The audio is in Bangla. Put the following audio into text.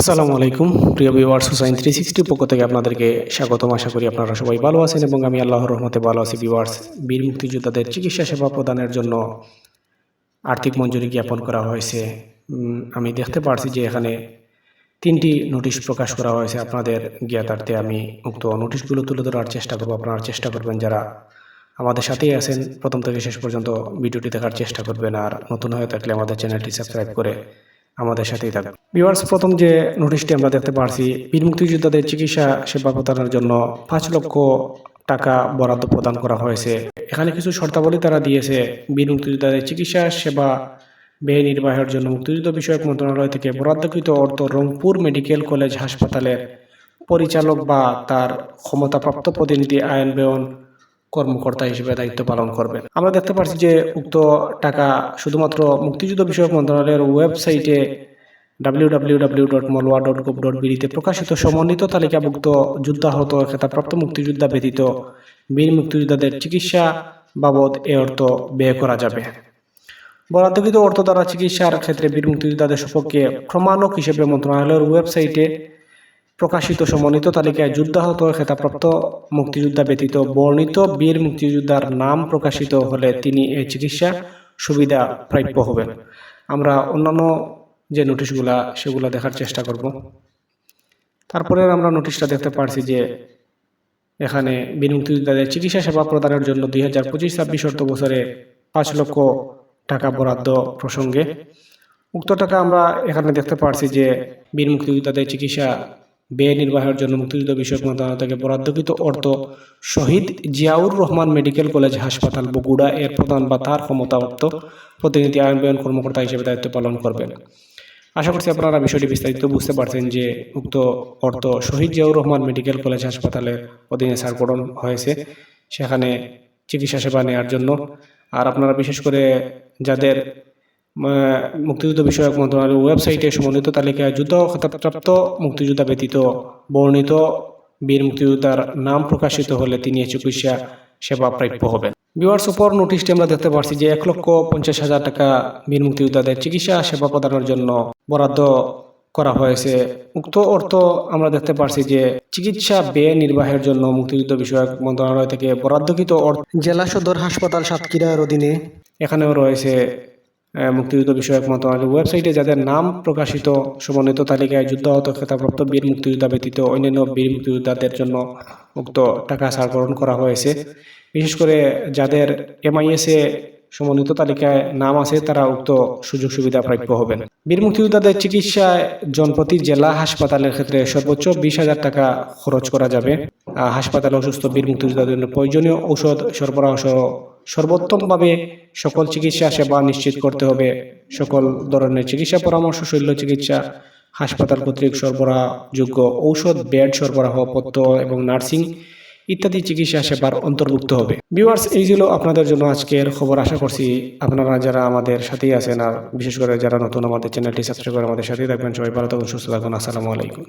আসসালামু আলাইকুম, প্রিয় ভিউয়ার্স হুসাইন থ্রি সিক্সটি পক্ষ থেকে আপনাদেরকে স্বাগতম। আশা করি আপনারা সবাই ভালো আছেন এবং আমি আল্লাহর রহমতে ভালো আছি। ভিউয়ার্স বীর মুক্তিযোদ্ধাদের চিকিৎসা সেবা প্রদানের জন্য আর্থিক মঞ্জুরি জ্ঞাপন করা হয়েছে। আমি দেখতে পারছি যে এখানে তিনটি নোটিশ প্রকাশ করা হয়েছে। আপনাদের জ্ঞাতার্থে আমি উক্ত নোটিশগুলো তুলে ধরার চেষ্টা করব। আপনারা চেষ্টা করবেন যারা আমাদের সাথেই আছেন, প্রথম থেকে শেষ পর্যন্ত ভিডিওটি দেখার চেষ্টা করবেন। আর নতুন হয়ে থাকলে আমাদের চ্যানেলটি সাবস্ক্রাইব করে আমাদের সাথেই থাকবেন ভিউয়ার্স প্রথম যে নোটিশটি আমরা দেখতে পারছি, বীর মুক্তিযোদ্ধাদের চিকিৎসা সেবা প্রদানের জন্য পাঁচ লক্ষ টাকা বরাদ্দ প্রদান করা হয়েছে। এখানে কিছু শর্তাবলী তারা দিয়েছে। বীর মুক্তিযোদ্ধাদের চিকিৎসা সেবা ব্যয় নির্বাহের জন্য মুক্তিযুদ্ধ বিষয়ক মন্ত্রণালয় থেকে বরাদ্দকৃত অর্থ রংপুর মেডিকেল কলেজ হাসপাতালের পরিচালক বা তার ক্ষমতাপ্রাপ্ত প্রতিনিধি আইন বেয়ন কর্মকর্তা হিসেবে দায়িত্ব পালন করবেন। আমরা দেখতে পাচ্ছি যে উক্ত টাকা শুধুমাত্র মুক্তিযুদ্ধ বিষয়ক মন্ত্রণালয়ের ওয়েবসাইটে W W W dot molwa dot gov dot প্রকাশিত সমন্বিত তালিকাভুক্ত যুদ্ধাহত খেতাপ্রাপ্ত মুক্তিযোদ্ধা ব্যতীত বীর মুক্তিযোদ্ধাদের চিকিৎসা বাবদ এ অর্থ ব্যয় করা যাবে। বরাদ্দকৃত অর্থ দ্বারা চিকিৎসার ক্ষেত্রে বীর মুক্তিযোদ্ধাদের সপক্ষে প্রমাণক হিসেবে মন্ত্রণালয়ের ওয়েবসাইটে প্রকাশিত সমন্বিত তালিকায় যুদ্ধাহত খেতাপ্রাপ্ত মুক্তিযোদ্ধা ব্যতীত বর্ণিত বীর মুক্তিযোদ্ধার নাম প্রকাশিত হলে তিনি এই চিকিৎসা সুবিধা প্রাপ্য হবেন। আমরা অন্যান্য যে নোটিশগুলা, সেগুলো দেখার চেষ্টা করব। তারপরে আমরা নোটিশটা দেখতে পারছি যে এখানে বীর মুক্তিযোদ্ধাদের চিকিৎসা সেবা প্রদানের জন্য দুই হাজার পঁচিশ ছাব্বিশ অর্থ বছরে পাঁচ লক্ষ টাকা বরাদ্দ প্রসঙ্গে। উক্ত টাকা আমরা এখানে দেখতে পারছি যে বীর মুক্তিযোদ্ধাদের চিকিৎসা ব্যয় নির্বাহের জন্য মুক্তিযুদ্ধ বিষয়ক মন্ত্রণালয় থেকে বরাদ্দকৃত অর্থ শহীদ জিয়াউর রহমান মেডিকেল কলেজ হাসপাতাল বগুড়া এর প্রধান বা তার ক্ষমতাপ্রাপ্ত প্রতিনিধি আইন ব্যয়ন কর্মকর্তা হিসেবে দায়িত্ব পালন করবেন। আশা করছি আপনারা বিষয়টি বিস্তারিত বুঝতে পারছেন যে উক্ত অর্থ শহীদ জিয়াউর রহমান মেডিকেল কলেজ হাসপাতালের অধীনে সার্পণ হয়েছে। সেখানে চিকিৎসা সেবা নেওয়ার জন্য। আর আপনারা বিশেষ করে যাদের মুক্তিযুদ্ধ বিষয়ক মন্ত্রণালয়ের ওয়েবসাইটে সমন্বিত তালিকায় যুদ্ধ খাতাপ্রাপ্ত মুক্তিযোদ্ধা ব্যতীত বর্ণিত বীর মুক্তিযোদ্ধার নাম প্রকাশিত হলে তিনি চিকিৎসা সেবা প্রাপ্য হবেন। বিওয়ার্স উপর নোটিশটি আমরা দেখতে পাচ্ছি যে এক লক্ষ পঞ্চাশ হাজার টাকা বীর মুক্তিযোদ্ধাদের চিকিৎসা সেবা প্রদানের জন্য বরাদ্দ করা হয়েছে। উক্ত অর্থ আমরা দেখতে পাচ্ছি যে চিকিৎসা ব্যয় নির্বাহের জন্য মুক্তিযুদ্ধ বিষয়ক মন্ত্রণালয় থেকে বরাদ্দকৃত অর্থ জেলা সদর হাসপাতাল সাতক্ষীরার অধীনে এখানেও রয়েছে মুক্তিযুদ্ধ বিষয়ক মন্ত্রণালয়ের ওয়েবসাইটে যাদের নাম প্রকাশিত, সমন্বিত তালিকায় যুদ্ধাহত খেতাপ্রাপ্ত বীর মুক্তিযোদ্ধা ব্যতীত অন্যান্য বীর মুক্তিযোদ্ধাদের জন্য উক্ত টাকা সারকরণ করা হয়েছে। বিশেষ করে যাদের এমআইএসে সমন্বিত তালিকায় নাম আছে, তারা উক্ত সুযোগ সুবিধা প্রাপ্য হবেন। বীর মুক্তিযোদ্ধাদের চিকিৎসায় জনপ্রতি জেলা হাসপাতালের ক্ষেত্রে সর্বোচ্চ বিশ হাজার টাকা খরচ করা যাবে। হাসপাতালে অসুস্থ বীর মুক্তিযোদ্ধাদের জন্য প্রয়োজনীয় ঔষধ সরবরাহ সহ সর্বোত্তমভাবে সকল চিকিৎসা সেবা নিশ্চিত করতে হবে। সকল ধরনের চিকিৎসা পরামর্শ, শৈল্য চিকিৎসা, হাসপাতাল কর্তৃক সরবরাহযোগ্য ঔষধ, বেড সরবরাহ পত্র এবং নার্সিং ইত্যাদি চিকিৎসা সেবার অন্তর্ভুক্ত হবে। ভিউয়ার্স এই ছিল আপনাদের জন্য আজকের খবর। আশা করছি আপনারা যারা আমাদের সাথেই আছেন আর বিশেষ করে যারা নতুন আমাদের চ্যানেলটি সাবস্ক্রাইব করে আমাদের সাথেই থাকবেন, সবাই ভালো থাকুন, সুস্থ থাকুন। আসসালামু আলাইকুম।